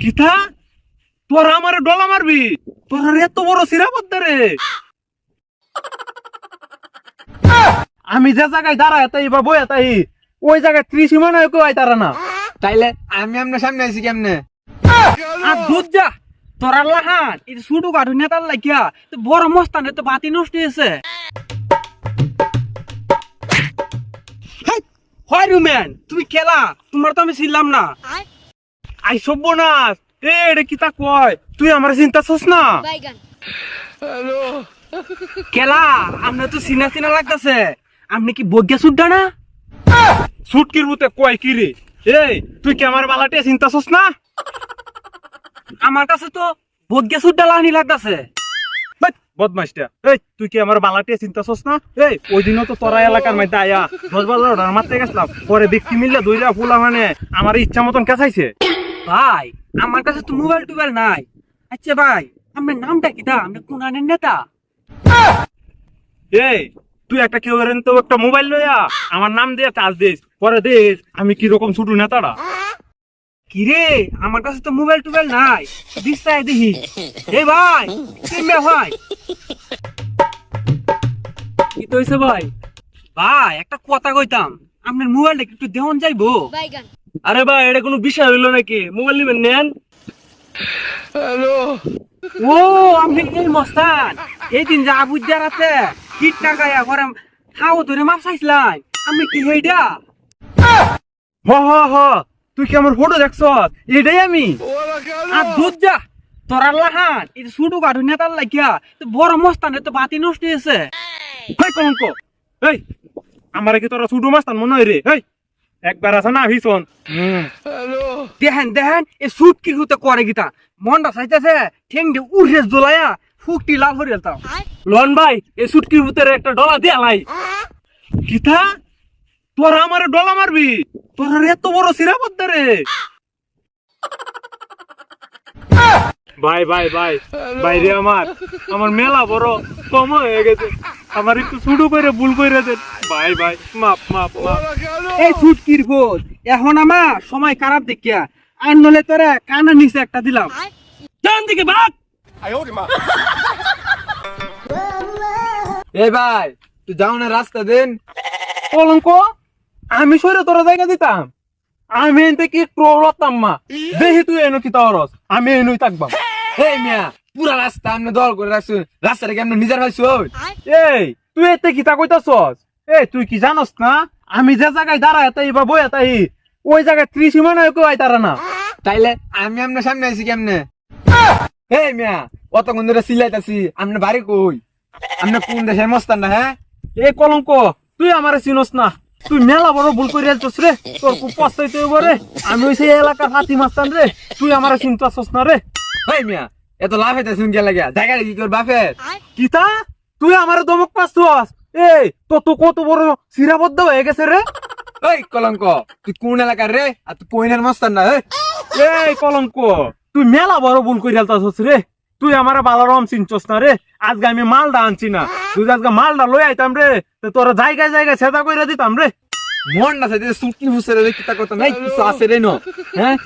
কিথা তোরা আমারে ডলা মারবি? তোরা এত বড় সিরাপদ রে। আমি যে জায়গায় দাঁড়ায় তাই বা বই তাই ওই জায়গায় ত্রিশ মনে হয় কেউ আয় তারা না। তাইলে আমি আপনার সামনে আছি কেমনে? আর দুধ যা তোরা লাহান এই সুডু কাঠু নেতার লাগিয়া তো বড় মস্তানে তো বাতি নষ্ট হয়েছে হয় রুমেন তুমি খেলা তোমার তো আমি ছিলাম না। আই সব্যনাশ এ এটা কি তা কয়? তুই আমার চিন্তা ছস না? বাইগান। খেলা আমরা তো চিনা চিনা লাগতেছে। আপনি কি বজ্ঞা সুড্ডা না? সুটকির বুতে কয় কি রে? এই তুই কি আমার বালাটে চিন্তা ছস না? আমার কাছে তো বজ্ঞা সুড্ডা লাহানি লাগতেছে। বাট, বদমাইশটা এই তুই কি আমার বালাটে চিন্তা ছস না? এই ওই দিনও তো তোরা এলাকার মধ্যে আয়া। দশ বাজার মারতে গেছিলাম। পরে ব্যক্তি মিললে দইরা ফুলা মানে আমার ইচ্ছা মতন কেঁচাইছে। ভাই আমার কাছে তো মোবাইল টোবাইল নাই। আচ্ছা ভাই আপনার নামটা কি দা আপনি কোনানের নেতা? এই তুই একটা কেউ এরেন তো একটা মোবাইল লইয়া আমার নাম দিয়ে চার্জ দিস। পরে দিস আমি কি রকম ছুটু নেতারা কি রে? আমার কাছে তো মোবাইল টোবাইল নাই। দিশাই দেখি। এ ভাই কেমনে ভাই কি তো হইছে ভাই? ভাই একটা কথা কইতাম। আপনার মোবাইলটা কি একটু দেহন যাইবো? আরে ভাই এটা কোনো বিষয় হইল নাকি? মোবাইল নিবেন নেন। হ্যালো। ও আপনি এই মস্তান? এই দিন যা বুঝা রাতে কিট টাকায়া করে হাও ধরে মাপ চাইছিলেন আমি কি হেইডা? হ হ হ তুই কি আমার ফটো দেখছ এটাই আমি। আর দুধ যা তোরা লাহান। এই সুডু কাঠু নেতার লাগিয়া তো বড় মস্তানে তো বাতি নষ্ট হয়েছে। কলঙ্ক এই আমার কি তোরা ছুটু মাস্তান মনে হয় রে? এই একবার আছে না ভীষণ? হুম। দেখেন দেখেন এই সুট কি হতে করে গিতা? মনটা চাইতেছে ঠেং দিয়ে উঠে জ্বলায়া ফুকটি লাল হয়ে যেতাম লন ভাই এই সুটকির ভিতরে একটা ডলা দিয়ে লাই কিথা তোরা আমার ডলা মারবি? তোরা এত বড় সিরাপদ রে। ভাই ভাই ভাই বাইরে আমার আমার মেলা বড় কম হয়ে গেছে। আমার একটু শুরু করে ভুল করে দেন। ভাই ভাই মাপ মাপ মাপ। এই সুটকির গোদ এখন আমার সময় খারাপ দেখিয়া। আর নলে তোরা কানা নিচে একটা দিলাম। ডান দিকে ভাগ এই ভাই তুই যাও না রাস্তা দেন। কলঙ্ক আমি সরে তোরা জায়গা দিতাম। আমি এনতে কি প্ররতাম মা। দেখি তুই এনো কি তাওরস আমি এনুই থাকবাম। এই মিয়া পুরা রাস্তা আপনি দল করে রাখছুন রাস্তাটা কি নিজের ভাইছুন এই তুই এতে কি তা কইতাছস? এই তুই কি জানস না? আমি যে জায়গায় দাঁড়ায় তাই বা বই তাই ওই জায়গায় ত্রিশ মানে কেউ আই তারা না। তাইলে আমি আপনার সামনে আছি কেমনে? এই মিয়া অতক্ষণ ধরে সিলাইতাছি আপনার বাড়ি কই? আপনি কোন দেশের মস্তান না হ্যাঁ এই কলঙ্ক তুই আমারে চিনস না। তুই মেলা বড় ভুল করে আলছস রে তোর খুব পস্তাইতে হইব রে। আমি ওই সেই এলাকার হাতি মাস্তান রে তুই আমারে চিনতাছস না রে। এই মিয়া এত লাভ হইতে শুন কে লাগে জায়গা কি কর বাপের? কিতা? তুই আমারে দমক পাস্তস এই তো তো কত বড় সিরাবদ্ধ হয়ে গেছে রে? ওই কলঙ্ক তুই কোন এলাকার রে? আর তুই কইনের মস্তান না এই? এই কলঙ্ক তুই মেলা বড় ভুল করে আলতাছস রে। তুই আমার বালারম চিনছস না রে? আজকে আমি মালটা আনছি না। তুই আজকে মালটা লই আইতাম রে তো তোরা জায়গায় জায়গায় সেদা কইরা দিতাম রে। মন না সাথে সুটকি ফুসরে রে কিতা কথা নাই কিছু আছে রে নো। হ্যাঁ?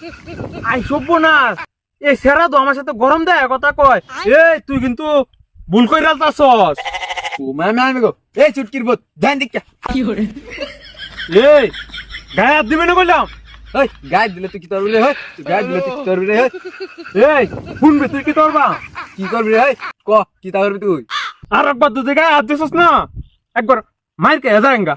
আই সব্যনাশ এই সেরা তো আমার সাথে গরম দেয় কথা কয়। এই তুই কিন্তু ভুল করে আলতাছস ও মামা আমি গো এই চুটকির বত ধ্যান দিক এই গায়ে হাত দিবি না বললাম? ওই গায়ে দিলে তুই কি করবি রে হয় গায়ে দিলে তুই কি করবি রে হয় এই শুনবি তুই কি করবা কি করবি রে ক কি তা করবি তুই? আর একবার দুধে গায়ে হাত দিছস না? একবার মাইর কে যাঙ্গা